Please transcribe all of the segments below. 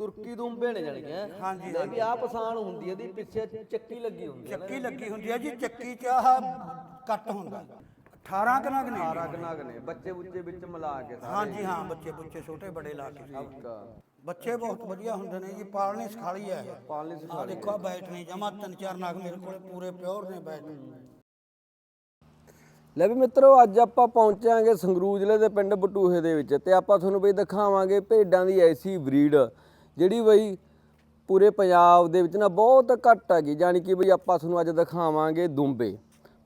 ਤੁਰਕੀ ਦੁੰਬੇ ਨੇ ਜਾਣੀ ਕਿ ਹੈਂ? ਹਾਂਜੀ, ਲੈ ਵੀ ਆ ਪਛਾਣ ਹੁੰਦੀ ਹੈ ਦੀ ਪਿੱਛੇ ਚੱਕੀ ਲੱਗੀ ਹੁੰਦੀ ਹੈ ਨਾ। ਚੱਕੀ ਲੱਗੀ ਹੁੰਦੀ ਹੈ ਜੀ ਚੱਕੀ 'ਚ ਆਹ ਕੱਟ ਹੁੰਦਾ। 18 ਕਨਗ ਨੇ। ਸਾਰਾ ਕਨਾਗ ਨੇ ਬੱਚੇ ਬੁੱਚੇ ਵਿੱਚ ਮਿਲਾ ਕੇ ਸਾਰੇ। ਹਾਂਜੀ ਹਾਂ ਬੱਚੇ ਬੁੱਚੇ ਛੋਟੇ ਬੜੇ ਲਾ ਕੇ ਸਭ ਬੱਚੇ ਬਹੁਤ ਵਧੀਆ ਹੁੰਦੇ ਨੇ ਜੀ ਪਾਲਣੀ ਸਿਖਾਲੀ ਹੈ ਪਾਲਣੀ ਆ ਦੇਖੋ ਆ ਬੈਠ ਨਹੀਂ ਜਮਾ ਤਿੰਨ ਚਾਰ ਨਗ ਮੇਰੇ ਕੋਲੇ ਪੂਰੇ ਪਿਓਰ ਨੇ ਬੈਠ ਲੈ ਵੀ ਮਿੱਤਰੋ ਅੱਜ ਆਪਾਂ ਪਹੁੰਚਾਂਗੇ ਸੰਗਰੂਰ ਜ਼ਿਲ੍ਹੇ ਦੇ ਪਿੰਡ ਬਟੂਹੇ ਦੇ ਵਿੱਚ ਤੇ ਆਪਾਂ ਤੁਹਾਨੂੰ ਬਈ ਦਿਖਾਵਾਂਗੇ ਭੇਡਾਂ ਦੀ ਐਸੀ ਬਰੀਡ। ਜਿਹੜੀ ਬਈ ਪੂਰੇ ਪੰਜਾਬ ਦੇ ਵਿੱਚ ਨਾ ਬਹੁਤ ਘੱਟ ਹੈਗੀ ਜਾਣੀ ਕਿ ਬਈ ਆਪਾਂ ਤੁਹਾਨੂੰ ਅੱਜ ਦਿਖਾਵਾਂਗੇ ਦੁੰਬੇ।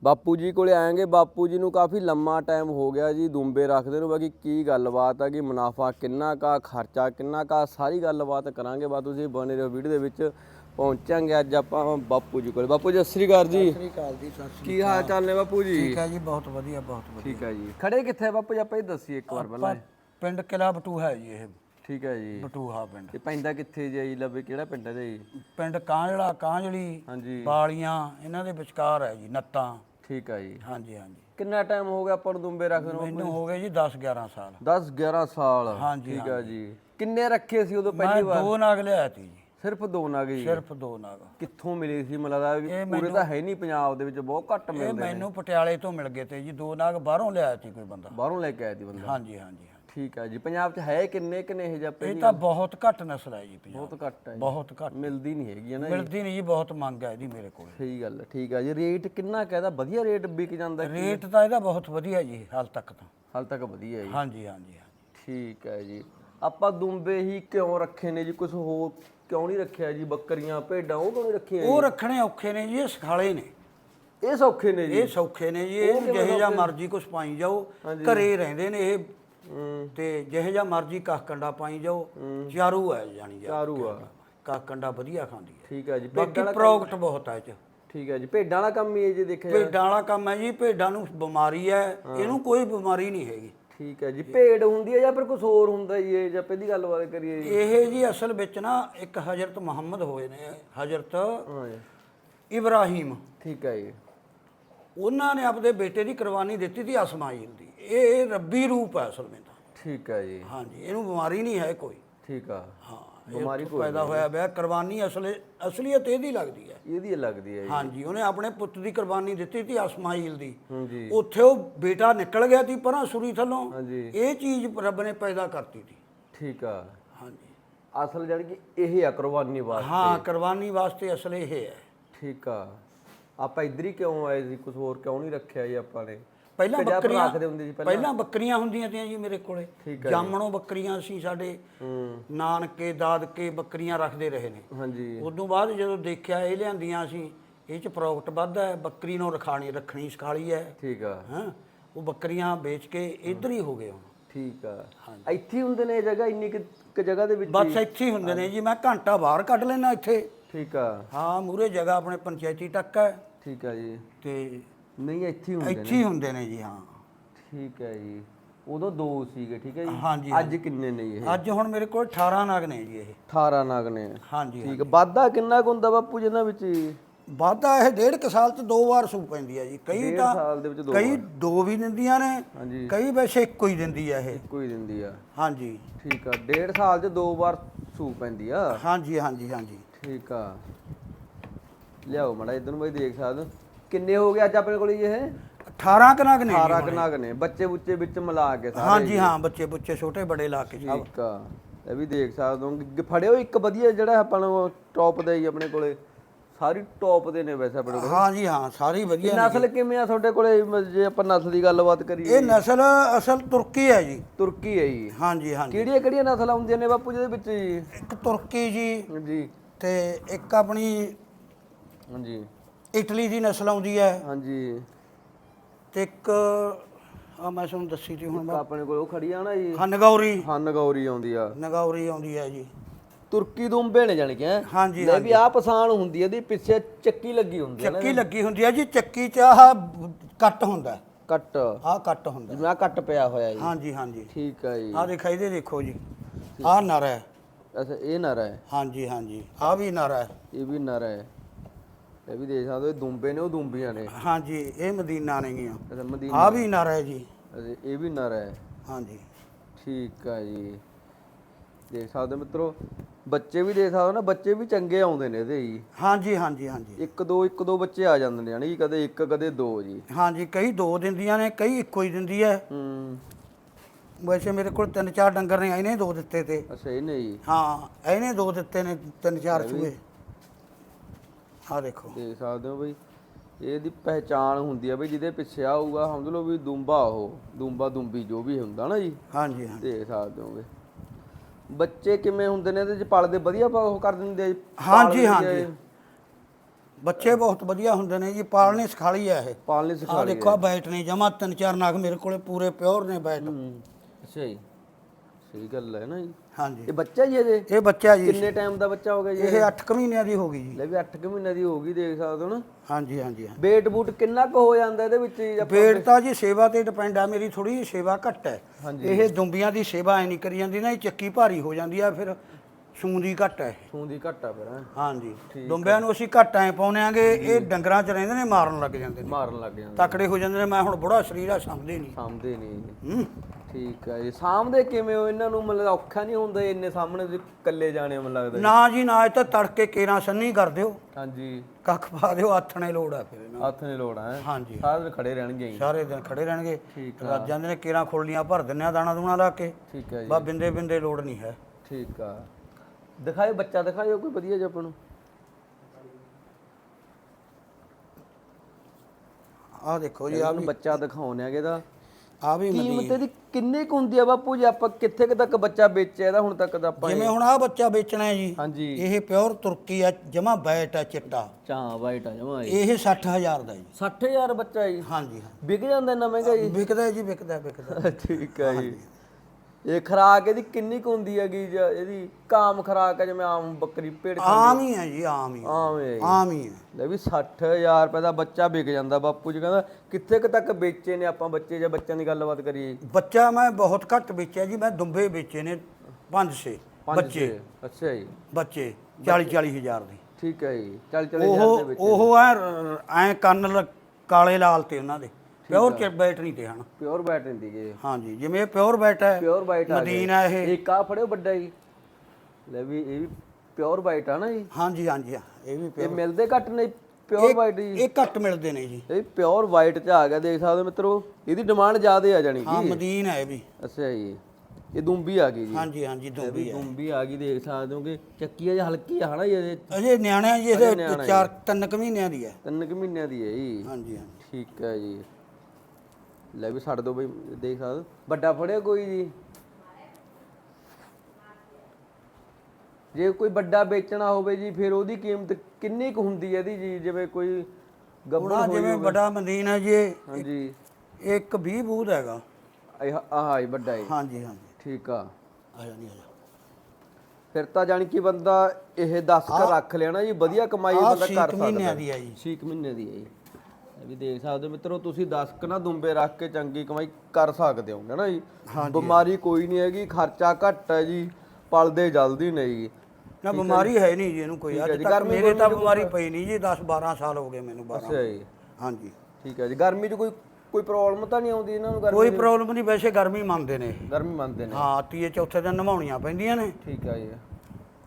ਬਾਪੂ ਜੀ ਕੋਲੇ ਆਏਗੇ ਬਾਪੂ ਜੀ ਨੂੰ ਕਾਫੀ ਲੰਮਾ ਟਾਈਮ ਹੋ ਗਿਆ ਜੀ ਦੁੰਬੇ ਰੱਖਦੇ ਨੂੰ ਬਾਕੀ ਕੀ ਗੱਲਬਾਤ ਹੈ ਕਿ ਮੁਨਾਫਾ ਕਿੰਨਾ ਕਾ ਖਰਚਾ ਕਿੰਨਾ ਕਾ ਸਾਰੀ ਗੱਲਬਾਤ ਕਰਾਂਗੇ ਬਾ ਤੁਸੀਂ ਬਣੇ ਰਹੋ ਵੀਡੀਓ ਦੇ ਵਿੱਚ ਪਹੁੰਚਾਂਗੇ ਅੱਜ ਆਪਾਂ ਬਾਪੂ ਜੀ ਕੋਲੇ। ਬਾਪੂ ਜੀ ਸਤਿ ਸ੍ਰੀ ਅਕਾਲ ਜੀ। ਸ੍ਰੀ ਅਕਾਲ ਜੀ ਸਤਿ ਸ੍ਰੀ ਕੀ ਹਾਲ ਚਾਲ ਨੇ ਬਾਪੂ ਜੀ? ਠੀਕ ਹੈ ਜੀ ਬਹੁਤ ਵਧੀਆ ਬਹੁਤ ਵਧੀਆ। ਠੀਕ ਹੈ ਜੀ। ਖੜੇ ਕਿੱਥੇ ਆ ਬਾਪੂ ਜੀ? ਆਪਾਂ ਇਹ ਦੱਸੀਏ ਇੱਕ ਵਾਰ ਪਹਿਲਾਂ। ਪਿੰਡ ਕਿਲਾ ਬਟੂਹਾ ਹੈ ਜੀ ਇਹ। ਠੀਕ ਹੈ ਜੀ। ਬਟੂਹਾ ਪਿੰਡ। ਇਹ ਪੈਂਦਾ ਕਿੱਥੇ ਜੀ? ਲਵੇ ਕਿਹੜਾ ਪਿੰਡ ਹੈ ਜੀ? ਪਿੰਡ ਕਾਂਜਲਾ ਕਾਂਜਲੀ ਹਾਂਜੀ। ਬਾਲੀਆਂ ਇਹਨਾਂ ਦੇ ਵਿਚਕਾਰ ਹੈ ਜੀ ਨੱਤਾਂ। ਠੀਕ ਹੈ ਜੀ। ਹਾਂਜੀ ਹਾਂਜੀ। ਕਿੰਨਾ ਟਾਈਮ ਹੋ ਗਿਆ ਆਪਾਂ ਨੂੰ ਦੁੰਬੇ ਰੱਖਦੇ ਨੂੰ ਮੈਨੂੰ ਹੋ ਗਏ ਜੀ 10 11 ਸਾਲ। 10 11 ਸਾਲ। ਹਾਂਜੀ, ਠੀਕ ਹੈ ਜੀ। ਕਿੰਨੇ ਰੱਖੇ ਸੀ ਉਦੋਂ ਪਹਿਲੀ ਵਾਰ? ਦੋ ਨਾਗ ਲਿਆ ਤੀ ਜੀ। ਸਿਰਫ ਦੋ ਨਗ ਜੀ? ਸਿਰਫ ਦੋ ਨਾਗ। ਕਿੱਥੋਂ ਮਿਲੇ ਸੀ? ਮੈਨੂੰ ਲੱਗਦਾ ਵੀ ਪੂਰੇ ਤਾਂ ਹੈ ਨਹੀਂ ਪੰਜਾਬ ਦੇ ਵਿੱਚ ਬਹੁਤ ਘੱਟ ਇਹ ਮਿਲਦੇ ਨੇ। ਮੈਨੂੰ ਪਟਿਆਲੇ ਤੋਂ ਮਿਲ ਗਏ ਤੇ ਜੀ ਦੋ ਨਾਗ ਬਾਹਰੋਂ ਲਿਆਇਆ ਸੀ ਕੋਈ ਬੰਦਾ। ਬਾਹਰੋਂ ਲੈ ਕੇ ਆਏ ਸੀ ਬੰਦਾ? ਹਾਂਜੀ ਹਾਂਜੀ। ਠੀਕ ਹੈ ਜੀ ਪੰਜਾਬ 'ਚ ਹੈ ਕਿੰਨੇ ਕਿੰਨੇ ਇਹ ਜਿਹਾ ਇਹ ਤਾਂ ਬਹੁਤ ਘੱਟ ਨਸਲ ਹੈ ਜੀ ਪੰਜਾਬ ਬਹੁਤ ਘੱਟ ਹੈ। ਬਹੁਤ ਘੱਟ। ਮਿਲਦੀ ਨਹੀਂ ਹੈਗੀ ਹੈ ਨਾ ਮਿਲਦੀ ਨਹੀਂ ਜੀ ਬਹੁਤ ਮੰਗ ਹੈ ਇਹਦੀ ਮੇਰੇ ਕੋਲ। ਸਹੀ ਗੱਲ ਹੈ ਠੀਕ ਹੈ ਜੀ। ਰੇਟ ਕਿੰਨਾ ਕਹਿਦਾ ਵਧੀਆ ਰੇਟ ਵਿਕ ਜਾਂਦਾ ਰੇਟ ਤਾਂ ਇਹਦਾ ਬਹੁਤ ਵਧੀਆ ਜੀ ਹਾਲ ਤੱਕ ਤਾਂ। ਹਾਲ ਤੱਕ ਵਧੀਆ ਹੈ ਜੀ। ਹਾਂਜੀ ਹਾਂਜੀ। ਠੀਕ ਹੈ ਜੀ। ਆਪਾਂ ਦੁੰਬੇ ਹੀ ਕਿਉਂ ਰੱਖੇ ਨੇ ਜੀ? ਕੁਝ ਹੋਰ ਕਿਉਂ ਨਹੀਂ ਰੱਖਿਆ ਜੀ? ਬੱਕਰੀਆਂ ਭੇਡਾਂ ਉਹ ਕਿਉਂ ਨਹੀਂ ਰੱਖੀਆਂ ਉਹ ਰੱਖਣੇ ਔਖੇ ਨੇ ਜੀ ਇਹ ਸਖਾਲੇ ਨੇ। ਇਹ ਸੌਖੇ ਨੇ ਜੀ। ਇਹ ਸੌਖੇ ਨੇ ਜੀ ਇਹ ਜਿਹੇ ਜਾਂ ਮਰਜ਼ੀ ਕੁਛ ਪਾਈ ਜਾਓ। ਘਰੇ ਰਹਿੰਦੇ ਨੇ ਇਹ ਤੇ ਜਿਹੇ ਜਾਂ ਮਰਜ਼ੀ ਕੱਖ ਕੰਡਾ ਪਾਈ ਜਾਓ ਚਾਰੂ ਹੈ ਜਾਣੀ ਜਾ ਚਾਰੂ ਆ। ਕੱਖ ਕੰਡਾ। ਵਧੀਆ ਖਾਂਦੀ ਹੈ ਠੀਕ ਹੈ ਜੀ ਬਾਕੀ ਪ੍ਰੋਡਕਟ ਬਹੁਤ ਹੈ ਇਹ ਚ। ਠੀਕ ਹੈ ਜੀ ਭੇਡਾਂ ਵਾਲਾ ਕੰਮ ਹੀ ਹੈ ਜੀ ਦੇਖਿਆ। ਭੇਡਾਂ ਵਾਲਾ ਕੰਮ ਹੈ ਜੀ ਭੇਡਾਂ ਨੂੰ ਬਿਮਾਰੀ ਹੈ ਇਹਨੂੰ ਕੋਈ ਬਿਮਾਰੀ ਨਹੀਂ ਹੈਗੀ। ਠੀਕ ਹੈ ਜੀ ਭੇਡ ਹੁੰਦੀ ਹੈ ਜਾਂ ਫਿਰ ਕੁਝ ਹੋਰ ਹੁੰਦਾ ਜੀ ਇਹ ਜਾਂ ਪਹਿਲੀ ਗੱਲ ਬਾਰੇ ਕਰੀਏ ਜੀ? ਇਹ ਜੀ ਅਸਲ ਵਿੱਚ ਨਾ ਇੱਕ ਹਜ਼ਰਤ ਮੁਹੰਮਦ ਹੋਏ ਨੇ ਹਜ਼ਰਤ ਇਬਰਾਹੀਮ। ਠੀਕ ਹੈ ਜੀ। ਉਹਨਾਂ ਨੇ ਆਪਣੇ ਬੇਟੇ ਦੀ ਕੁਰਬਾਨੀ ਦਿੱਤੀ ਸੀ ਅਸਮਾਈਲ ਦੀ। ਇਹ ਰੱਬੀ ਰੂਪ ਹੈ ਅਸਲ ਵਿੱਚ। ਤਾਂ ਠੀਕ ਹੈ ਜੀ। ਹਾਂਜੀ ਇਹਨੂੰ ਬਿਮਾਰੀ ਨਹੀਂ ਹੈ ਕੋਈ। ਠੀਕ ਆ। ਹਾਂ ਬਿਮਾਰੀ ਕੋਈ ਪੈਦਾ ਹੋਇਆ ਵਿਆ ਕੁਰਬਾਨੀ ਅਸਲ ਅਸਲੀਅਤ ਇਹਦੀ ਲੱਗਦੀ ਹੈ। ਇਹਦੀ ਲੱਗਦੀ ਹੈ ਜੀ। ਹਾਂਜੀ ਉਹਨੇ ਆਪਣੇ ਪੁੱਤ ਦੀ ਕੁਰਬਾਨੀ ਦਿੱਤੀ ਸੀ ਅਸਮਾਈਲ ਦੀ। ਜੀ ਉੱਥੇ ਉਹ ਬੇਟਾ ਨਿਕਲ ਗਿਆ ਸੀ ਪਰਾਂ ਸੁਰੀ ਥੱਲੋਂ। ਹਾਂਜੀ। ਇਹ ਚੀਜ਼ ਰੱਬ ਨੇ ਪੈਦਾ ਕਰਤੀ ਸੀ। ਠੀਕ ਆ। ਹਾਂਜੀ। ਅਸਲ ਜਾਨੀ ਕਿ ਇਹ ਆ ਕੁਰਬਾਨੀ ਵਾਸਤੇ। ਹਾਂ ਕੁਰਬਾਨੀ ਵਾਸਤੇ ਅਸਲ ਇਹ ਹੈ। ਠੀਕ ਆ। ਆਪਾਂ ਇੱਧਰ ਹੀ ਕਿਉਂ ਆਏ ਸੀ? ਕੁਝ ਹੋਰ ਕਿਉਂ ਨਹੀਂ ਰੱਖਿਆ ਜੀ ਆਪਾਂ ਨੇ? ਪਹਿਲਾਂ ਜਾਂ ਬੱਕਰੀਆਂ ਰੱਖਦੇ ਹੁੰਦੇ ਸੀ ਪਹਿਲਾਂ। ਪਹਿਲਾਂ ਬੱਕਰੀਆਂ ਹੁੰਦੀਆਂ ਤੀਆਂ ਜੀ ਮੇਰੇ ਕੋਲੇ। ਠੀਕ ਹੈ ਜਾਮਣੋਂ ਬੱਕਰੀਆਂ ਸੀ ਸਾਡੇ। ਹੂੰ। ਨਾਨਕੇ ਦਾਦਕੇ ਬੱਕਰੀਆਂ ਰੱਖਦੇ ਰਹੇ ਨੇ। ਹਾਂਜੀ। ਉਦੋਂ ਬਾਅਦ ਜਦੋਂ ਦੇਖਿਆ ਇਹ ਲਿਆਂਦੀਆਂ ਸੀ ਇਹ ਚ ਪ੍ਰੋਡਕਟ ਵੱਧ ਹੈ ਬੱਕਰੀ ਨੂੰ ਰਖਾਣੀ ਰੱਖਣੀ ਸਿਖਾਲੀ ਹੈ। ਠੀਕ ਆ। ਹਾਂ? ਉਹ ਬੱਕਰੀਆਂ ਵੇਚ ਕੇ ਇੱਧਰ ਹੀ ਹੋ ਗਏ ਹੁਣ। ਠੀਕ ਆ। ਇੱਥੇ ਹੀ ਹੁੰਦੇ ਨੇ ਇਹ ਜਗ੍ਹਾ? ਇੰਨੀ ਕਿ ਕਿ ਜਗ੍ਹਾ ਦੇ ਵਿੱਚ ਬਸ ਇੱਥੇ ਹੀ ਹੁੰਦੇ ਨੇ ਜੀ। ਮੈਂ ਘੰਟਾ ਬਾਹਰ ਕੱਢ ਲੈਣਾ ਇੱਥੇ। ਠੀਕ ਆ। ਹਾਂ ਮੂਰੇ ਜਗ੍ਹਾ ਆਪਣੇ ਪੰਚਾਇਤੀ ਟੱਕ ਹੈ। ਠੀਕ ਆ ਜੀ। ਤੇ ਨਹੀਂ ਇੱਥੇ ਹੀ ਹੁੰਦੇ ਨੇ ਇੱਥੇ ਹੀ ਹੁੰਦੇ ਨੇ ਜੀ ਹਾਂ। ਠੀਕ ਹੈ ਜੀ। ਉਦੋਂ ਦੋ ਸੀਗੇ ਠੀਕ ਹੈ ਜੀ? ਹਾਂਜੀ ਅੱਜ ਕਿੰਨੇ ਨੇ ਜੀ ਇਹ? ਅੱਜ ਹੁਣ ਮੇਰੇ ਕੋਲ 18 ਨਗ ਨੇ ਜੀ ਇਹ। 18 ਨਗ ਨੇ। ਹਾਂਜੀ ਠੀਕ ਆ ਵਾਧਾ ਕਿੰਨਾ ਕੁ ਹੁੰਦਾ ਬਾਪੂ ਜੀ ਇਹਨਾਂ ਵਿੱਚ? ਜੀ ਵਾਧਾ ਇਹ ਡੇਢ ਕੁ ਸਾਲ ਚ ਦੋ ਵਾਰ ਸੂ ਪੈਂਦੀ ਹੈ ਜੀ। ਕਈ ਡੇਢ ਤਾਂ ਸਾਲ ਦੇ ਵਿੱਚ ਦੋ ਕਈ ਦੋ ਵੀ ਦਿੰਦੀਆਂ ਨੇ ਹਾਂਜੀ। ਕਈ ਵੈਸੇ ਇੱਕੋ ਹੀ ਦਿੰਦੀ ਹੈ ਇਹ। ਕੋਈ ਦਿੰਦੀ ਆ। ਹਾਂਜੀ। ਠੀਕ ਆ। ਡੇਢ ਸਾਲ 'ਚ ਦੋ ਵਾਰ ਸੂ ਪੈਂਦੀ ਆ। ਹਾਂਜੀ ਹਾਂਜੀ ਹਾਂਜੀ। ਠੀਕ ਆ। ਲਿਆਓ ਮੜਾ ਇਧਰ ਨੂੰ ਬਈ ਦੇਖ ਸਕਦੇ ਹੋ। ਕਿੰਨੇ ਹੋ ਗਏ ਅੱਜ ਆਪਣੇ ਕੋਲ ਜੀ ਇਹ? 18 ਕਨਾਗ ਨੇ 18 ਕਨਾਗ ਨੇ। ਬੱਚੇ ਬੁੱਚੇ ਵਿੱਚ ਮਿਲਾ ਕੇ ਸਾਰੇ ਹਾਂਜੀ ਹਾਂ ਬੱਚੇ ਬੁੱਚੇ ਛੋਟੇ ਬੜੇ ਲਾ ਕੇ ਸਭ ਠੀਕ ਆ ਇਹ ਵੀ ਦੇਖ ਸਕਦੇ ਹੋ। ਫੜਿਓ ਇੱਕ ਵਧੀਆ ਜਿਹੜਾ ਆਪਾਂ ਨੂੰ ਟੌਪ ਦਾ ਹੀ ਆਪਣੇ ਕੋਲੇ। ਸਾਰੀ ਟੌਪ ਦੇ ਨੇ ਵੈਸੇ ਆਪਣੇ ਕੋਲ। ਹਾਂਜੀ ਹਾਂ ਸਾਰੀ ਵਧੀਆ ਨੇ। ਨਸਲ ਕਿਵੇਂ ਆ ਤੁਹਾਡੇ ਕੋਲੇ? ਜੇ ਆਪਾਂ ਨਸਲ ਦੀ ਗੱਲਬਾਤ ਕਰੀਏ। ਇਹ ਨਸਲ ਅਸਲ ਤੁਰਕੀ ਹੈ ਜੀ। ਤੁਰਕੀ ਹੈ ਜੀ। ਹਾਂਜੀ ਹਾਂਜੀ। ਕਿਹੜੀਆਂ ਕਿਹੜੀਆਂ ਨਸਲਾਂ ਹੁੰਦੀਆਂ ਨੇ ਬਾਪੂ ਜੀ ਦੇ ਵਿੱਚ ਜੀ? ਇੱਕ ਤੁਰਕੀ ਜੀ ਹਾਂਜੀ ਤੇ ਇੱਕ ਆਪਣੀ ਹਾਂਜੀ। ਇਟਲੀ ਦੀ ਨਸਲ ਆਉਂਦੀ ਹੈ। ਹਾਂਜੀ। ਤੇ ਇੱਕ ਆ ਮੈਂ ਤੁਹਾਨੂੰ ਦੱਸੀ ਤੀ ਹੁਣ ਇੱਕ ਆਪਣੇ ਕੋਲ ਉਹ ਖੜੀ ਆ ਨਾ ਜੀ। ਹਾਂ ਨਗੌਰੀ ਹਾਂ ਨਗੌਰੀ ਆਉਂਦੀ ਆ। ਨਗੌਰੀ ਆਉਂਦੀ ਹੈ ਜੀ। ਤੁਰਕੀ ਦੁੰਬੇ ਨੇ ਜਾਣੀ ਕਿ ਹੈਂ? ਹਾਂਜੀ ਲੈ ਵੀ ਆ ਪਛਾਣ ਹੁੰਦੀ ਹੈ ਦੀ ਪਿੱਛੇ ਚੱਕੀ ਲੱਗੀ ਹੁੰਦੀ ਨਾ ਚੱਕੀ ਲੱਗੀ ਹੁੰਦੀ ਹੈ ਜੀ ਚੱਕੀ 'ਚ ਆਹ ਕੱਟ ਹੁੰਦਾ ਕੱਟ। ਆਹ ਕੱਟ ਹੁੰਦਾ ਜਿਵੇਂ ਆ ਕੱਟ ਪਿਆ ਹੋਇਆ ਜੀ। ਹਾਂਜੀ ਹਾਂਜੀ। ਠੀਕ ਹੈ ਜੀ। ਆਹ ਦਿਖਾਈ ਦੇ ਦੇਖੋ ਜੀ। ਆਹ ਨਰ ਹੈ। ਅੱਛਾ ਇਹ ਨਰ ਹੈ। ਹਾਂਜੀ ਹਾਂਜੀ। ਆਹ ਵੀ ਨਰ ਹੈ। ਇਹ ਵੀ ਨਰ ਹੈ। ਇਹ ਵੀ ਦੇਖ ਸਕਦੇ ਹੋ ਇਹ ਦੁੰਬੇ ਨੇ ਉਹ ਦੁੰਬੀਆਂ ਨੇ। ਹਾਂਜੀ ਇਹ ਮਦੀਨਾ ਨੇਗੀਆਂ ਅੱਛਾ ਮਦੀਨਾ। ਆਹ ਵੀ ਨਰ ਹੈ ਜੀ। ਅੱਛਾ, ਇਹ ਵੀ ਨਰ ਹੈ। ਹਾਂਜੀ। ਠੀਕ ਹੈ ਜੀ। ਦੇਖ ਸਕਦੇ ਹੋ ਮਿੱਤਰੋ ਬੱਚੇ ਵੀ ਦੇਖ ਸਕਦੇ ਹੋ ਨਾ ਬੱਚੇ ਵੀ ਚੰਗੇ ਆਉਂਦੇ ਨੇ ਇਹਦੇ ਜੀ। ਹਾਂਜੀ ਹਾਂਜੀ ਹਾਂਜੀ। ਇੱਕ ਦੋ ਇੱਕ ਦੋ ਬੱਚੇ ਆ ਜਾਂਦੇ ਨੇ ਯਾਨੀ ਕਿ ਕਦੇ ਇੱਕ ਕਦੇ ਦੋ ਜੀ। ਹਾਂਜੀ ਕਈ ਦੋ ਦਿੰਦੀਆਂ ਨੇ ਕਈ ਇੱਕੋ ਹੀ ਦਿੰਦੀ ਹੈ। ਹੂੰ। ਵੈਸੇ ਮੇਰੇ ਕੋਲ ਤਿੰਨ ਚਾਰ ਡੰਗਰ ਨੇ ਇਹਨੇ ਦੋ ਦਿੱਤੇ ਤੇ। ਅੱਛਾ ਇਹ ਜੀ ਹਾਂ ਇਹਨੇ ਦੋ ਦਿੱਤੇ ਨੇ ਤਿੰਨ ਚਾਰ ਚੂਹੇ। ਆ ਦੇਖੋ। ਦੇਖ ਸਕਦੇ ਹੋ ਬਈ। ਇਹਦੀ ਪਹਿਚਾਣ ਹੁੰਦੀ ਆ ਬਈ ਜਿਹਦੇ ਪਿੱਛੇ ਆਊਗਾ ਸਮਝ ਲਓ ਵੀ ਦੁੰਬਾ ਉਹ ਦੁੰਬਾ ਦੁੰਬੀ ਜੋ ਵੀ ਹੁੰਦਾ ਨਾ ਜੀ। ਹਾਂਜੀ ਹਾਂਜੀ। ਦੇਖ ਸਕਦੇ ਹੋਗੇ ਬੱਚੇ ਕਿਵੇਂ ਹੁੰਦੇ ਨੇ ਇਹਦੇ ਚ ਪਲਦੇ ਵਧੀਆ ਪਾ- ਉਹ ਕਰ ਦਿੰਦੇ ਆ? ਹਾਂਜੀ, ਆ ਹਾਂਜੀ। ਬੱਚੇ ਬਹੁਤ ਵਧੀਆ ਹੁੰਦੇ ਨੇ ਜੀ ਪਾਲਣੇ ਸਿਖਾਲੀ ਆ ਇਹ। ਪਾਲਣੇ ਆ ਸਿਖਾ ਦੇਖੋ ਆ। ਬੈਠ ਨੇ ਜਮਾ ਤਿੰਨ ਚਾਰ ਨਾਗ ਮੇਰੇ ਕੋਲੇ ਪੂਰੇ ਪਿਓਰ ਨੇ ਬੈਠ ਅੱਛਾ ਜੀ। ਸਹੀ ਗੱਲ ਹੈ ਨਾ ਜੀ। ਹਾਂਜੀ। ਇਹ ਬੱਚਾ ਜੀ ਅਜੇ ਇਹ? ਬੱਚਾ ਜੀ। ਕਿੰਨੇ ਟਾਈਮ ਦਾ ਬੱਚਾ ਹੋ ਗਿਆ ਜੀ ਇਹ 8 ਮਹੀਨਿਆਂ ਦੀ ਹੋ ਗਈ ਜੀ। ਲੈ ਵੀ 8 ਮਹੀਨੇ ਦੀ ਹੋ ਗਈ ਦੇਖ ਸਕਦੇ ਹੋ ਨਾ। ਹਾਂਜੀ ਹਾਂਜੀ ਹਾਂ। ਵੇਟ ਬੂਟ ਕਿੰਨਾ ਕੁ ਹੋ ਜਾਂਦਾ ਇਹਦੇ ਵਿੱਚ ਜੀ ਪੇਟ ਤਾਂ ਜੀ ਸੇਵਾ ਤੇ ਡਿਪੈਂਡ ਆ ਮੇਰੀ ਥੋੜੀ ਜਿਹੀ ਸੇਵਾ ਘੱਟ ਹੈ। ਇਹ ਦੁੰਬੀਆਂ ਦੀ ਸੇਵਾ ਐ ਨਹੀਂ ਕਰੀ ਜਾਂਦੀ ਨਾ ਇਹ ਚੱਕੀ ਭਾਰੀ ਹੋ ਜਾਂਦੀ ਆ ਫਿਰ ਸੂੰਦੀ ਘੱਟ ਹੈ। ਸੂੰਦੀ ਘੱਟ ਆ ਫਿਰ। ਹਾਂਜੀ। ਦੁੰਬਿਆਂ ਨੂੰ ਅਸੀਂ ਘੱਟ ਐ ਪਾਉਨੇ ਆਂਗੇ ਇਹ ਡੰਗਰਾਂ 'ਚ ਰਹਿੰਦੇ ਨੇ ਮਾਰਨ ਲੱਗ ਜਾਂਦੇ ਨੇ। ਮਾਰਨ ਲੱਗ ਜਾਂਦਾ ਤਕੜੇ ਹੋ ਜਾਂਦੇ ਨੇ ਮੈਂ ਹੁਣ ਬੁੜਾ ਸਰੀਰ ਆ ਸਮਝਦੇ ਨਹੀਂ ਸਾਂਭਦੇ ਨਹੀਂ ਹੂੰ। ਠੀਕ ਆ ਜੀ। ਸਾਂਭਦੇ ਕਿਵੇਂ ਹੋ? ਇਹਨਾਂ ਨੂੰ ਮਤਲਬ ਔਖਾ ਨਹੀਂ ਹੁੰਦਾ ਇੰਨੇ ਸਾਹਮਣੇ ਤੁਸੀਂ ਇਕੱਲੇ ਜਾਣੇ ਮੈਨੂੰ ਲੱਗਦਾ ਜੀ। ਨਾ ਜੀ ਨਾ ਇਹ ਤਾਂ ਤੜਕੇ ਕੇਰਾਂ ਸੰਨੀ ਕਰ ਦਿਓ। ਹਾਂਜੀ। ਕੱਖ ਪਾ ਦਿਓ ਆਥਣੇ ਲੋੜ ਆ ਫਿਰ ਇਹਨਾਂ ਨੂੰ। ਹੱਥ ਲੋੜਾ ਹੈ? ਹਾਂਜੀ। ਸਾਰਾ ਦਿਨ ਖੜੇ ਰਹਿਣਗੇ ਜੀ। ਸਾਰੇ ਦਿਨ ਖੜੇ ਰਹਿਣਗੇ। ਠੀਕ ਰੱਜ ਜਾਂਦੇ ਨੇ ਕੇਰਾਂ ਖੋਲੀਆਂ ਭਰ ਦਿੰਨੇ ਆ ਦਾਣਾ ਦੂਣਾ ਲਾ ਕੇ। ਠੀਕ ਹੈ ਜੀ। ਬਾ ਬਿੰਦੇ ਬਿੰਦੇ ਲੋੜ ਨਹੀਂ ਹੈ। ਠੀਕ ਆ। ਦਿਖਾਇਓ ਬੱਚਾ ਦਿਖਾਇਓ ਕੋਈ ਵਧੀਆ ਜਿਹਾ ਆਪਾਂ ਨੂੰ। ਆਹ ਦੇਖੋ ਜੀ ਆ ਤੁਹਾਨੂੰ ਬੱਚਾ ਦਿਖਾਉਣੇ ਆਗੇ ਦਾ ਆ ਵੀ ਕੀਮਤ ਇਹਦੀ ਕਿੰਨੀ ਕੁ ਹੁੰਦੀ ਆ ਬਾਪੂ ਜੀ? ਆਪਾਂ ਕਿੱਥੇ ਕੁ ਤੱਕ ਬੱਚਾ ਵੇਚਿਆ ਇਹਦਾ ਹੁਣ ਤੱਕ ਦਾ ਆਪਾਂ ਜਿਵੇਂ ਹੁਣ ਆ ਬੱਚਾ ਵੇਚਣਾ ਹੈ ਜੀ ਹਾਂਜੀ। ਇਹ ਪਿਓਰ ਤੁਰਕੀ ਆ ਜਮਾ ਬੈਟ ਆ ਚਿੱਟਾ। ਚਾਹ ਵਾਈਟ ਆ ਜਮਾ ਇਹ। 60000 ਦਾ ਜੀ। 60000 ਬੱਚਾ ਜੀ? ਹਾਂਜੀ ਵਿਕ ਜਾਂਦਾ ਇੰਨਾ ਮਹਿੰਗਾ ਜੀ? ਵਿਕਦਾ ਜੀ ਵਿਕਦਾ ਵਿਕਦਾ। ਠੀਕ ਆ ਜੀ। ਇਹ ਖਰਾਕ ਇਹਦੀ ਕਿੰਨੀ ਕੁ ਹੁੰਦੀ ਹੈਗੀ ਜਾਂ ਇਹਦੀ? ਕਾਮ ਖਰਾਕ ਹੈ ਜਿਵੇਂ ਆਮ ਬੱਕਰੀ ਭੇਡ ਆਮ ਹੀ ਹੈ ਜੀ ਆਮ ਹੀ ਆਮ ਹੈ। ਆਮ ਹੀ ਹੈ। ਲੈ ਵੀ 60000 ਰੁਪਏ ਦਾ ਬੱਚਾ ਵਿਕ ਜਾਂਦਾ ਬਾਪੂ ਜੀ ਕਹਿੰਦਾ ਕਿੱਥੇ ਕੁ ਤੱਕ ਵੇਚੇ ਨੇ ਆਪਾਂ ਬੱਚੇ ਜਾਂ ਬੱਚਿਆਂ ਦੀ ਗੱਲਬਾਤ ਕਰੀਏ? ਬੱਚਾ ਮੈਂ ਬਹੁਤ ਘੱਟ ਵੇਚਿਆ ਜੀ ਮੈਂ ਦੁੰਬੇ ਵੇਚੇ ਨੇ 500 ਪੰਜ ਬੱਚੇ। ਛੇ। ਅੱਛਾ ਜੀ। ਬੱਚੇ 40 40 ਹਜ਼ਾਰ ਦੇ। ਠੀਕ ਹੈ ਜੀ ਚੱਲ ਚਲੇ ਜਾਂਦੇ ਉਹ ਵਿੱਚ ਉਹ ਐ ਐ ਕੰਨ ਲ- ਕਾਲੇ ਲਾਲ ਤੇ ਉਹਨਾਂ ਦੇ। ਪਿਓਰ ਚ ਬੈਟ ਨਹੀਂ ਤੇ ਹਨ। ਪਿਓਰ ਬੈਟ ਹੁੰਦੀ ਜੀ ਹਾਂਜੀ ਜਿਵੇਂ ਇਹ ਪਿਓਰ ਬੈਟ ਹੈ ਪਿਓਰ ਵਾਈਟ ਆ ਮਦੀਨ ਆ ਇਹ। ਇੱਕ ਆ ਫੜਿਓ ਵੱਡਾ ਜੀ। ਲੈ ਵੀ ਇਹ ਵੀ ਪਿਓਰ ਵਾਈਟ ਆ ਨਾ ਜੀ। ਹਾਂਜੀ ਹਾਂਜੀ ਹਾਂ, ਇਹ ਵੀ ਇਹ ਪਿਓਰ ਮਿਲਦੇ ਘੱਟ ਨੇ ਪਿਓਰ ਵਾਈਟ ਜੀ। ਇਹ ਘੱਟ ਮਿਲਦੇ ਨੇ ਜੀ। ਇਹ ਪਿਓਰ ਵਾਈਟ ਚ ਆ ਗਿਆ ਦੇਖ ਸਕਦੇ ਹੋ ਮਿੱਤਰੋ। ਇਹਦੀ ਡਿਮਾਂਡ ਜ਼ਿਆਦੇ ਆ ਜਾਣੀ ਹਾਂ ਕਿ। ਮਦੀਨ ਹੈ ਇਹ ਵੀ। ਅੱਛਾ ਜੀ। ਇਹ ਦੁੰਬੀ ਆ ਗਈ ਜੀ। ਹਾਂਜੀ ਹਾਂਜੀ ਇਹ ਦੁੰਬੀ ਵੀ ਹੈ ਦੁੰਬੀ ਆ ਗਈ ਦੇਖ ਸਕਦੇ ਹੋ ਕਿ ਚੱਕੀ ਅਜੇ ਹਲਕੀ ਆ ਹਨਾ ਜੀ ਅਜੇ ਅਜੇ ਨਿਆਣਿਆਂ ਜੀ ਇਹਦੇ ਚਾਰ ਤਿੰਨ ਕੁ ਮਹੀਨਿਆਂ ਦੀ ਹੈ। ਤਿੰਨ ਕੁ ਮਹੀਨਿਆਂ ਦੀ ਹੈ ਜੀ। ਹਾਂਜੀ ਹਾਂਜੀ। ਠੀਕ ਹੈ ਜੀ। ਲੈ ਵੀ ਛੱਡ ਦੋ ਬਈ ਦੇਖ ਸਕਦੇ। ਵੱਡਾ ਫੜਿਆ ਕੋਈ ਜੀ? ਜੇ ਕੋਈ ਵੱਡਾ ਵੇਚਣਾ ਹੋਵੇ ਜੀ ਫਿਰ ਉਹਦੀ ਕੀਮਤ ਕਿੰਨੀ ਕੁ ਹੁੰਦੀ ਹੈ ਇਹਦੀ ਜੀ? ਜਿਵੇਂ ਕੋਈ ਗੱਬੜ ਜਿਵੇਂ ਵੱਡਾ ਮਦੀਨ ਹੈ ਜੀ ਹਾਂਜੀ। ਇੱਕ 20 ਬੂਦ ਹੈਗਾ। ਆਹ ਜੀ ਵੱਡਾ ਜੀ। ਹਾਂਜੀ ਹਾਂਜੀ। ਠੀਕ ਆ। ਆ ਜਾਂਦੀ ਆ ਫਿਰ ਤਾਂ ਜਾਣੀ ਕਿ ਬੰਦਾ ਇਹ 10 ਕ ਰੱਖ ਲੈਣਾ ਜੀ ਵਧੀਆ ਕਮਾਈ ਬੰਦਾ ਕਰ ਸਕਦਾ ਮਹੀਨਿਆਂ ਦੀ ਹੈ ਜੀ। 6 ਮਹੀਨੇ ਦੀ ਹੈ ਜੀ। ਇਹ ਵੀ ਦੇਖ ਸਕਦੇ ਹੋ ਮਿੱਤਰੋ ਤੁਸੀਂ 10 ਕ ਨਾ ਦੁੰਬੇ ਰੱਖ ਕੇ ਚੰਗੀ ਕਮਾਈ ਕਰ ਸਕਦੇ ਹੋਗੇ ਨਾ ਜੀ? ਬਿਮਾਰੀ ਕੋਈ ਨਹੀਂ ਹੈਗੀ ਖਰਚਾ ਘੱਟ ਹੈ ਜੀ ਪਲਦੇ ਜਲਦੀ ਨਹੀਂ ਜੀ। ਨਾ ਬਿਮਾਰੀ ਹੈ ਨਹੀਂ ਜੀ ਇਹਨੂੰ ਕੋਈ ਅੱਜ ਤੱਕ ਮੇਰੇ ਤਾਂ ਬਿਮਾਰੀ ਪਈ ਨਹੀਂ ਜੀ 10 12 ਸਾਲ ਹੋ ਗਏ ਮੈਨੂੰ 12 ਅੱਛਾ ਜੀ। ਹਾਂਜੀ। ਠੀਕ ਹੈ ਜੀ ਗਰਮੀ 'ਚ ਕੋਈ ਕੋਈ ਪ੍ਰੋਬਲਮ ਤਾਂ ਨਹੀਂ ਆਉਂਦੀ ਇਹਨਾਂ ਨੂੰ ਗਰਮੀ ਕੋਈ ਪ੍ਰੋਬਲਮ ਨਹੀਂ ਵੈਸੇ ਗਰਮੀ ਮੰਨਦੇ ਨੇ। ਗਰਮੀ ਮੰਨਦੇ ਨੇ। ਹਾਂ ਤੀਏ ਚੌਥੇ ਦਿਨ ਨਵਾਉਣੀਆਂ ਪੈਂਦੀਆਂ ਨੇ। ਠੀਕ ਹੈ ਜੀ।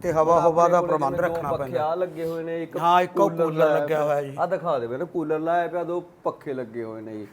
ਤੇ ਹਵਾ ਹਵਾ ਦਾ ਪ੍ਰਬੰਧ ਰੱਖਣਾ ਪੈਂਦਾ। ਪੱਖੇ ਆ ਲੱਗੇ ਹੋਏ ਨੇ ਇੱਕ ਹਾਂ ਇੱਕੋ ਕੂਲਰ ਲੱਗਿਆ ਹੋਇਆ ਜੀ। ਆ ਦਿਖਾ ਦੇ ਮੈਨੂੰ ਕੂਲਰ ਲਾਇਆ ਪਿਆ ਦੋ ਪੱਖੇ ਲੱਗੇ ਹੋਏ ਨੇ ਜੀ।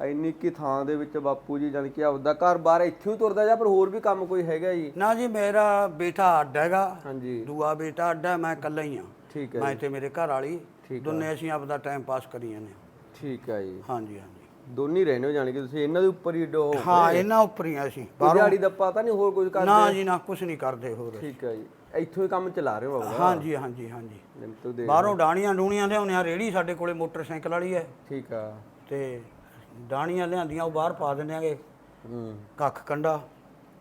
ਇੰਨੀ ਕੀ ਥਾਂ ਦੇ ਵਿੱਚ ਬਾਪੂ ਜੀ ਕਿ ਆਪਦਾ ਘਰ ਬਾਹਰ ਇੱਥੇ ਹੀ ਤੁਰਦਾ ਜਾਂ ਪਰ ਹੋਰ ਵੀ ਕੰਮ ਕੋਈ ਹੈਗਾ ਜੀ? ਨਾ ਜੀ ਮੇਰਾ ਬੇਟਾ ਅੱਡ ਹੈਗਾ। ਹਾਂਜੀ। ਦੂਆ ਬੇਟਾ ਅੱਡ ਹੈ ਮੈਂ ਇਕੱਲਾ ਹੀ ਹਾਂ। ਠੀਕ ਹੈ ਮੈਂ ਤੇ ਮੇਰੇ ਘਰ ਵਾਲੀ। ਦੋਨੇ ਅਸੀਂ ਆਪਦਾ ਟਾਈਮ ਪਾਸ ਕਰੀ ਜਾਂਦੇ ਹਾਂ। ਠੀਕ ਹੈ ਜੀ। ਹਾਂਜੀ ਹਾਂਜੀ। ਦੋਨੇ ਰਹਿੰਦੇ ਹੋ ਕਿ ਤੁਸੀਂ ਇਹਨਾਂ ਦੇ ਉੱਪਰ ਹੀ ਡੋ ਹਾਂ ਇਹਨਾਂ ਉੱਪਰ ਹੀ ਆ ਅਸੀਂ ਦਿਹਾੜੀ ਦਾ ਪਤਾ ਨਹੀਂ ਹੋਰ ਕੁਝ ਕਰਦੇ ਨਾ ਜੀ ਨਾ ਕੁਝ ਨਹੀਂ ਕਰਦੇ ਹੋਰ। ਠੀਕ ਹੈ ਜੀ। ਇੱਥੋਂ ਹੀ ਕੰਮ ਚਲਾ ਰਹੇ ਹੋ ਬਾਬਾ? ਹਾਂਜੀ ਹਾਂਜੀ ਹਾਂਜੀ। ਨਿੰਤੂ ਦੇ ਬਾਹਰੋਂ ਡਾਣੀਆਂ ਡੂਣੀਆਂ ਲਿਆਉਂਦੇ ਆ ਰੇੜੀ ਸਾਡੇ ਕੋਲੇ ਮੋਟਰਸਾਈਕਲ ਵਾਲੀ ਹੈ। ਠੀਕ ਆ। ਤੇ ਡਾਣੀਆਂ ਲਿਆਂਦੀਆਂ ਉਹ ਬਾਹਰ ਪਾ ਦਿੰਦੇ ਆਗੇ। ਹੂੰ। ਕੱਖ ਕੰਡਾ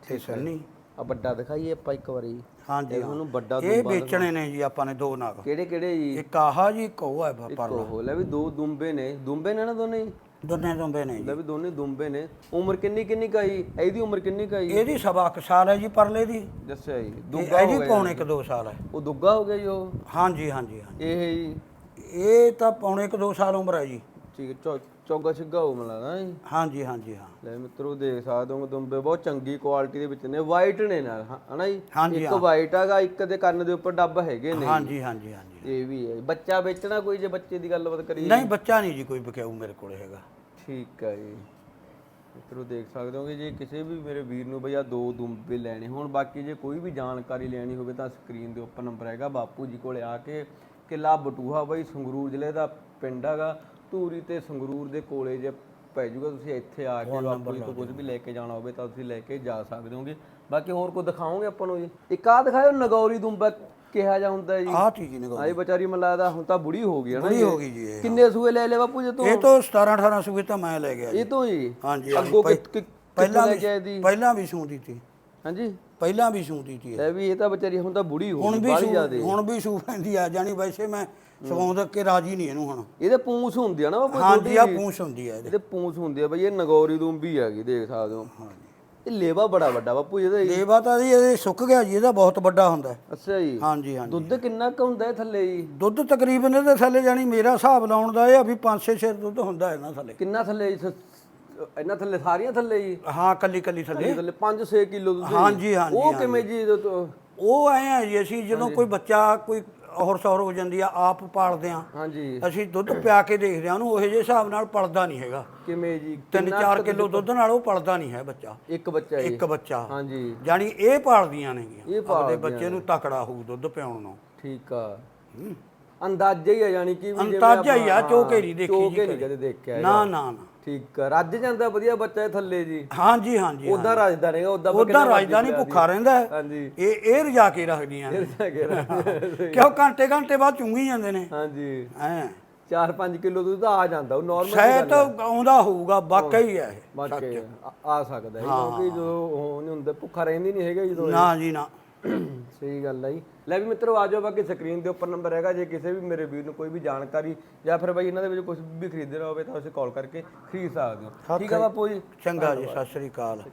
ਤੇ ਸੰਨੀ। ਆ ਵੱਡਾ ਦਿਖਾਈਏ ਆਪਾਂ ਇੱਕ ਵਾਰੀ। ਹਾਂਜੀ ਇਹ ਉਹਨੂੰ ਵੱਡਾ ਇਹ ਵੇਚਣੇ ਨੇ ਜੀ ਆਪਾਂ ਨੇ ਦੋ ਨਾਗ। ਕਿਹੜੇ ਕਿਹੜੇ ਜੀ? ਇੱਕ ਆਹਾ ਜੀ ਉਹ ਹੈ ਇੱਕ ਪਰ ਉਹ ਲੈ ਵੀ ਦੋ ਦੁੰਬੇ ਨੇ। ਦੁੰਬੇ ਨੇ ਨਾ ਦੋਨੇ ਹੀ? ਦੋਨੇ ਦੋਂਬੇ ਨੇ ਜੀ। ਲੈ ਵੀ ਦੋਨੇ ਦੁੰਬੇ ਨੇ। ਉਮਰ ਕਿੰਨੀ ਕਿੰਨੀ ਕਾਈ ਇਹਦੀ ਉਮਰ ਕਿੰਨੀ ਕਾਈ ਇਹਦੀ ਸਵਾ ਕੁ ਸਾਲ ਹੈ ਜੀ ਪਰਲੇ ਦੀ। ਦੱਸਿਆ ਜੀ। ਦੁੱਗਾ ਹੋ ਇਹਦੀ ਗਿਆ ਪੌਣੇ ਕੁ ਦੋ ਸਾਲ ਹੈ। ਉਹ ਦੁੱਗਾ ਹੋ ਗਿਆ ਜੀ ਉਹ? ਹਾਂਜੀ ਹਾਂਜੀ ਹਾਂਜੀ। ਇਹ ਜੀ। ਇਹ ਤਾਂ ਪੌਣੇ ਕੁ ਦੋ ਸਾਲ ਉਮਰ ਹੈ ਜੀ। ਠੀਕ ਹੈ ਚੌ- ਚੌਗਾ ਛਿੱਗਾ ਹੋ ਮਿਲਦਾ ਜੀ। ਹਾਂਜੀ ਹਾਂਜੀ ਹਾਂ। ਲੈ ਮਿੱਤਰੋ ਦੇਖ ਸਕਦੇ ਹੋ ਦੁੰਬੇ ਬਹੁਤ ਚੰਗੀ ਕੁਆਲਿਟੀ ਦੇ ਵਿੱਚ ਨੇ। ਵਾਈਟ ਨੇ ਨਾਲ ਹਾਂ- ਹਨਾ ਜੀ? ਇੱਕ ਵਾਈਟ ਹੈਗਾ ਇੱਕ ਦੇ ਕੰਨ ਦੇ ਉੱਪਰ ਡੱਬ ਹੈਗੇ ਨੇ। ਹਾਂਜੀ ਹਾਂਜੀ ਹਾਂਜੀ। ਇਹ ਵੀ ਹੈ। ਬੱਚਾ ਵੇਚਣਾ ਕੋਈ ਜੇ ਬੱਚੇ ਦੀ ਗੱਲਬਾਤ ਕਰੀਏ। ਨਹੀਂ ਬੱਚਾ ਨਹੀਂ ਜੀ ਕੋਈ ਬਕਿਆਊ ਮੇਰੇ ਕੋਲੇ ਹੈਗਾ। ਠੀਕ ਹੈ ਜੀ। ਮਿੱਤਰੋ ਦੇਖ ਸਕਦੇ ਹੋ ਕਿ ਜੇ ਕਿਸੇ ਵੀ ਮੇਰੇ ਵੀਰ ਨੂੰ ਭਈਆ ਦੋ ਦੁੰਬੇ ਲੈਣੇ ਹੋਣ ਬਾਕੀ ਜੇ ਕੋਈ ਵੀ ਜਾਣਕਾਰੀ ਲੈਣੀ ਹੋਵੇ ਤਾਂ ਸਕਰੀਨ ਦੇ ਉੱਪਰ ਨੰਬਰ ਹੈਗਾ ਬਾਪੂ ਜੀ ਕੋਲੇ ਆ ਕੇ ਕਿਲਾ ਬਟੂਹਾ ਬਈ ਸੰਗਰੂਰ ਜ਼ਿਲ੍ਹੇ ਦਾ ਪਿੰਡ ਹੈਗਾ ਧੂਰੀ ਤੇ ਸੰਗਰੂਰ ਦੇ ਕੋਲੇ ਜੇ ਪੈ ਜਾਊਗਾ ਤੁਸੀਂ ਇੱਥੇ ਆ ਕੇ ਬਾਪੂ ਜੀ ਤੋਂ ਕੁਝ ਵੀ ਲੈ ਕੇ ਜਾਣਾ ਹੋਵੇ ਤਾਂ ਤੁਸੀਂ ਲੈ ਕੇ ਜਾ ਸਕਦੇ ਹੋਗੇ। ਬਾਕੀ ਹੋਰ ਕੋਈ ਦਿਖਾਓਗੇ ਆਪਾਂ ਨੂੰ ਜੀ? ਇੱਕ ਆ ਦਿਖਾਇਓ ਨਗੌਰੀ ਦੁੰਬਾ ਕਿਹਾ ਜਾ ਹੁੰਦਾ ਜੀ। ਆਹ ਠੀਕ ਹੀ ਨਿਕਲ ਆਈ ਵਿਚਾਰੀ ਮੈਨੂੰ ਲੱਗਦਾ ਹੁਣ ਤਾਂ ਬੁੜੀ ਹੋ ਗਈ ਹੈ ਨਾ ਬੁੜੀ ਜੀ। ਹੋ ਗਈ ਜੀ ਇਹ। ਕਿੰਨੇ ਸੂਏ ਲੈ ਲੈ ਬਾਪੂ ਜੀ ਤੋਂ? ਇਹ ਤੋਂ 17 18 ਸੂਏ ਤਾਂ ਮੈਂ ਲੈ ਗਿਆ ਜੀ। ਇਹ ਤੋਂ ਜੀ ਹਾਂਜੀ ਹਾਂਜੀ। ਅੱਗੋਂ ਪਹਿ- ਕਿ- ਕਿ- ਪਹਿਲਾਂ ਕਿੱਥੋਂ ਲੈ ਵੀ ਕੇ ਆਏ ਦੀ? ਪਹਿਲਾਂ ਵੀ ਸੂੰਦੀ ਸੀ ਹਾਂਜੀ। ਪਹਿਲਾਂ ਵੀ ਸੂੰਦੀ ਸੀ ਇਹ। ਲੈ ਵੀ ਇਹ ਤਾਂ ਵਿਚਾਰੀ ਹੁਣ ਤਾਂ ਬੁੜੀ ਹੋ ਹੁਣ ਗਈ ਵੀ ਬਾਹਲੀ ਸੂ ਹੁਣ ਵੀ ਸੂ ਪੈਂਦੀ ਆ। ਜਾਣੀ ਵੈਸੇ ਮੈਂ ਸਵਾਉਂਦਾ ਕਿ ਰਾਜੀ ਨਹੀਂ ਇਹਨੂੰ ਹੁਣ। ਇਹਦੇ ਪੂੰਛ ਹੁੰਦੀ ਆ ਨਾ ਬਾਪੂ ਹਾਂਜੀ ਆ ਛੋਟੀ ਪੂੰਛ ਹੁੰਦੀ ਆ ਇਹਦੇ। ਇਹਦੇ ਪੂੰਛ ਹੁੰਦੀ ਆ ਬਈ ਇਹ ਨਗੌਰੀ ਦੁੰਬੀ ਹੈਗੀ ਦੇਖ ਸਕਦੇ ਹੋ। ਇਹ ਲੇਵਾ ਬੜਾ ਵੱਡਾ ਬਾਪੂ ਇਹਦਾ ਜੀ। ਲੇਵਾ ਤਾਂ ਜੀ ਇਹ ਸੁੱਕ ਗਿਆ ਜੀ ਇਹਦਾ ਬਹੁਤ ਵੱਡਾ ਹੁੰਦਾ ਹੈ। ਅੱਛਾ ਜੀ। ਹਾਂਜੀ ਹਾਂਜੀ। ਦੁੱਧ ਕਿੰਨਾ ਕੁ ਹੁੰਦਾ ਹੈ ਥੱਲੇ ਜੀ? ਦੁੱਧ ਤਕਰੀਬਨ ਇਹਦੇ ਥੱਲੇ ਜਾਣੀ ਮੇਰਾ ਹਿਸਾਬ ਲਾਉਣ ਦਾ ਇਹ ਆ ਵੀ 5-6 ਛੇ ਦੁੱਧ ਹੁੰਦਾ ਇਹਨਾਂ ਥੱਲੇ। ਕਿੰਨਾ ਥੱਲੇ ਜੀ? ਸ- ਇਹਨਾਂ ਥੱਲੇ ਸਾਰੀਆਂ ਥੱਲੇ ਜੀ? ਹਾਂ ਕੱਲੀ ਕੱਲੀ ਥੱਲੇ। ਥੱਲੇ 5-6 ਕਿਲੋ ਦੁੱਧ ਜੀ। ਹਾਂਜੀ, ਹਾਂਜੀ, ਉਹ ਕਿਵੇਂ ਜੀ ਇਹਦੇ ਤੋਂ- ਉਹ ਐ ਆ ਜੀ ਅਸੀਂ ਜਦੋਂ ਕੋਈ ਬੱਚਾ ਕੋਈ ਹੋਰ ਸੌਰ ਹੋ ਜਾਂਦੀ ਆ ਆਪ ਪਾਲਦੇ ਆ। ਹਾਂਜੀ। ਅਸੀਂ ਦੁੱਧ ਪਿਆ ਕੇ ਦੇਖਦੇ ਆ ਉਹਨੂੰ ਉਹੇ ਜਿਹੇ ਹਿਸਾਬ ਨਾਲ ਪਲਦਾ ਨਹੀਂ ਹੈਗਾ। ਕਿਵੇਂ ਜੀ? 3-4 ਕਿਲੋ ਦੁੱਧ? ਨਾਲ ਉਹ ਪਲਦਾ ਨਹੀਂ ਹੈ ਬੱਚਾ। ਇੱਕ ਬੱਚਾ ਇੱਕ ਬੱਚਾ। ਹਾਂਜੀ। ਜਾਣੀ ਇਹ ਪਾਲਦੀਆਂ ਨੇਗੀਆਂ। ਆਪਣੇ ਬੱਚੇ ਨੂੰ ਤਕੜਾ ਹੋਊ ਦੁੱਧ ਪਿਆਉਣ ਨੂੰ। ਠੀਕ ਆ। ਅੰਦਾਜ਼ਾ ਹੀ ਆ ਯਾਨੀ ਕਿ ਅੰਦਾਜ਼ਾ ਹੀ ਆ ਚੋਕੇ ਨਹੀਂ ਦੇਖੀ ਚੋਕੇ ਨਹੀਂ ਕਦੇ। ਦੇਖਿਆ ਨਾ ਨਾ ਨਾ। ਠੀਕ ਆ। ਰੱਜ ਜਾਂਦਾ ਵਧੀਆ ਬੱਚਾ ਇਹ ਥੱਲੇ ਜੀ। ਹਾਂਜੀ ਹਾਂਜੀ ਉਦਾਂ ਰੱਜਦਾ ਨਹੀਂਗਾ ਉਦਾਂ ਉਦਾਂ ਰਾਜਧਾਨੀ ਭੁੱਖਾ ਰਹਿੰਦਾ ਹੈ। ਹਾਂਜੀ। ਇਹ ਇਹ ਰਜਾ ਕੇ ਰੱਖਦੀਆਂ ਨੇ। ਕਿਉਂ ਘੰਟੇ ਘੰਟੇ ਬਾਅਦ ਚੁੰਗੀ ਜਾਂਦੇ ਨੇ। ਹਾਂਜੀ। ਐ 4-5 ਕਿਲੋ ਦੁੱਧ ਆ ਜਾਂਦਾ ਉਹ ਨਾਰਮਲ ਸ਼ਾਇਦ ਆਉਂਦਾ ਹੋਊਗਾ ਵਾਕਈ ਹੈ ਇਹ। ਬਾਕੀ ਆ- ਆ ਸਕਦਾ ਹੈ। ਕਿਉਂਕਿ ਜਦੋਂ ਉਹ ਨਹੀਂ ਹੁੰਦਾ ਭੁੱਖਾ ਰਹਿੰਦੀ ਨਹੀਂ ਹੈਗਾ ਜਦੋਂ ਨਾ ਜੀ ਨਾ। ਸਹੀ ਗੱਲ ਹੈ ਜੀ। ਲੈ ਵੀ ਮਿੱਤਰੋ ਆ ਜਾਓ ਬਾਕੀ ਸਕਰੀਨ ਦੇ ਉੱਪਰ ਨੰਬਰ ਹੈਗਾ। ਜੇ ਕਿਸੇ ਵੀ ਮੇਰੇ ਵੀਰ ਨੂੰ ਕੋਈ ਵੀ ਜਾਣਕਾਰੀ ਜਾਂ ਫਿਰ ਬਾਈ ਇਹਨਾਂ ਦੇ ਵਿੱਚ ਕੁਝ ਵੀ ਖਰੀਦਣਾ ਹੋਵੇ ਤਾਂ ਤੁਸੀਂ ਕਾਲ ਕਰਕੇ ਖਰੀਦ ਸਕਦੇ ਹੋ। ਠੀਕ ਆ ਬਾਪੂ ਜੀ। ਚੰਗਾ ਜੀ ਸਤਿ ਸ੍ਰੀ ਅਕਾਲ।